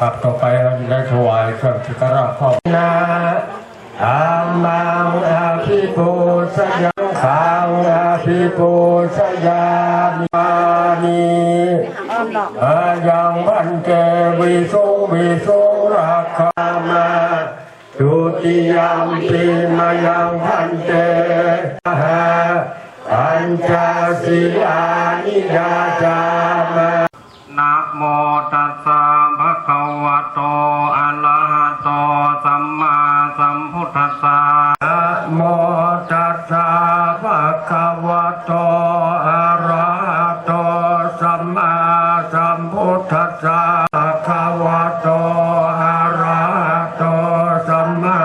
ครับต่อไปเราจะได้ถวายเครื่องที่การะราบพ่อนาอามังอาภิปูสยังขังอาภิปูสยามิมานีอายังวันเจวิสุวิสุราคามาดุติยามปีมายังพันเตหาปัญจศีลานิยาจามานะโมตัสสะ วะโตอะระหะโตสัมมาสัมพุทธัสสะภะคะวะโตอะระหะโตสัมมา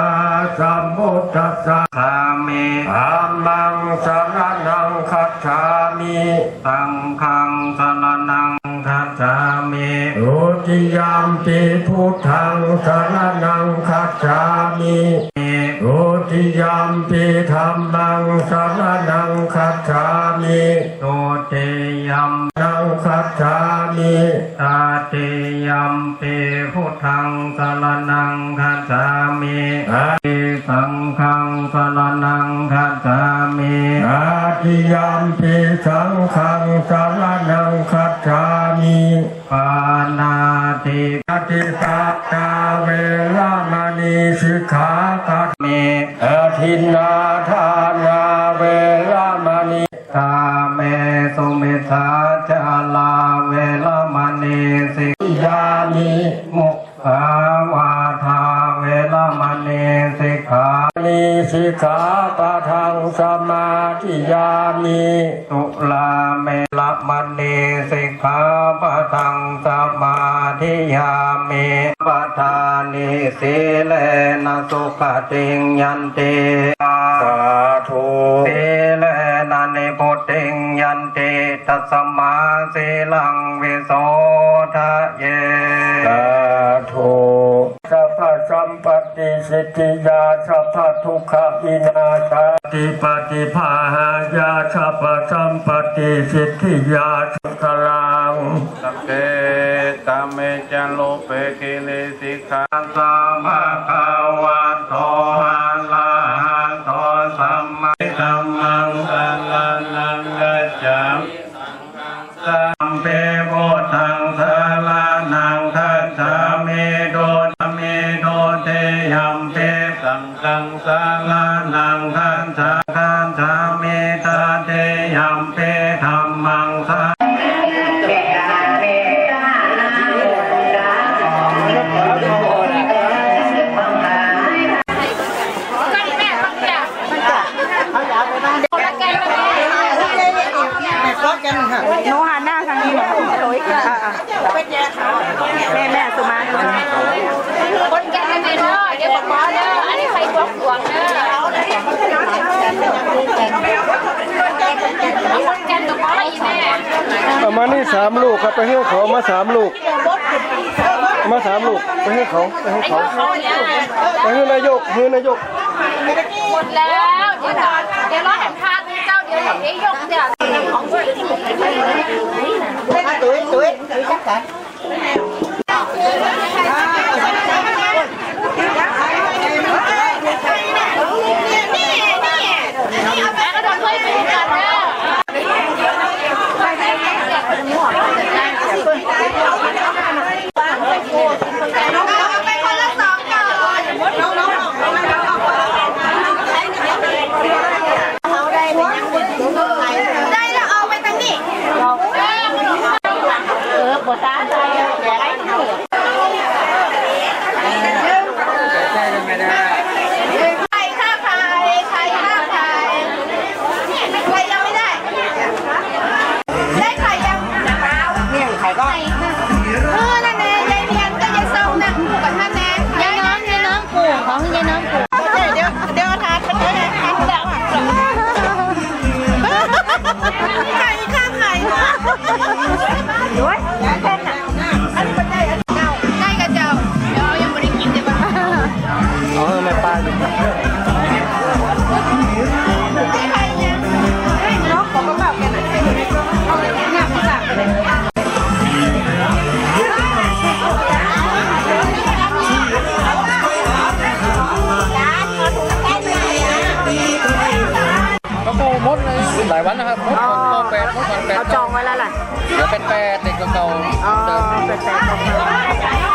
สัมพุทธัสสะสามิธัมมังสรณังคัจฉามิสังฆังสรณังคัจฉามิทุติยามปิพุทธังสรณังคัจฉามิ ทุติยามปิธัมมังสรณังคัจฉามิโตเตยัมนังคัจฉามิตาเตยัมเปพุทธังสรณังคัจฉามิอาเอสังฆังสรณังคัจฉามิอาทิยามปิสังฆังสารนัง ติปฏิปัตตาเวรมณีสิกขาปัตเมอทินนาทานาเวรมณีตาเมสุมิทาจาลาเวรมณีสิยามิโม สิกขาปะทังสมาธิยามิตุลาเมละมณีสิกขาปะทังสมาธิยามิปะทานิสีเลนะสุขติงยันติสาธุสีเลนะนิพุตติงยันติตัสมาสีลังวิโสทะเยสาธุ สัมปติสิทธิยาสัพพทุกขวินาศาติปฏิภาหายาสัพพสัมปติสิทธิยาสุขลังสเพตเมจันโลเปกิเลสิกขาสัมภะคาวะโตอะระหะโตสัมมาสัมมังสัลลังกัจจามสัมเป แม่แม่สุมาคนแก่กันเด้อเดี๋ยวบอกว่าเด้ออันนี้ใครทวงทวงเด้อคนแก่กับพ่ออีแม่เอามานี่สามลูกครับไปให้เขามาสามลูก มาสามลูกไปให้เขาไปให้เขาไปให้นายกให้นายกหมดแล้ว เดี๋ยวก่อเดี๋ยวรอแห่งพาเจ้าเดี๋ยวอย่างนี้ยกเดี๋ยวของด้วย แม่ก็ต้องช่วยซื้อกันเด้อ ได้แล้วเอาไปตั้งนี่เออ ปายวันนะครับอ๋อก็แปดเมื่อก่อนแปดเขาจองไว้แล้วล่ะเดี๋ยวเป็นแปดเด็กเก่าอ๋อๆเดิมเป็นแปดของเขา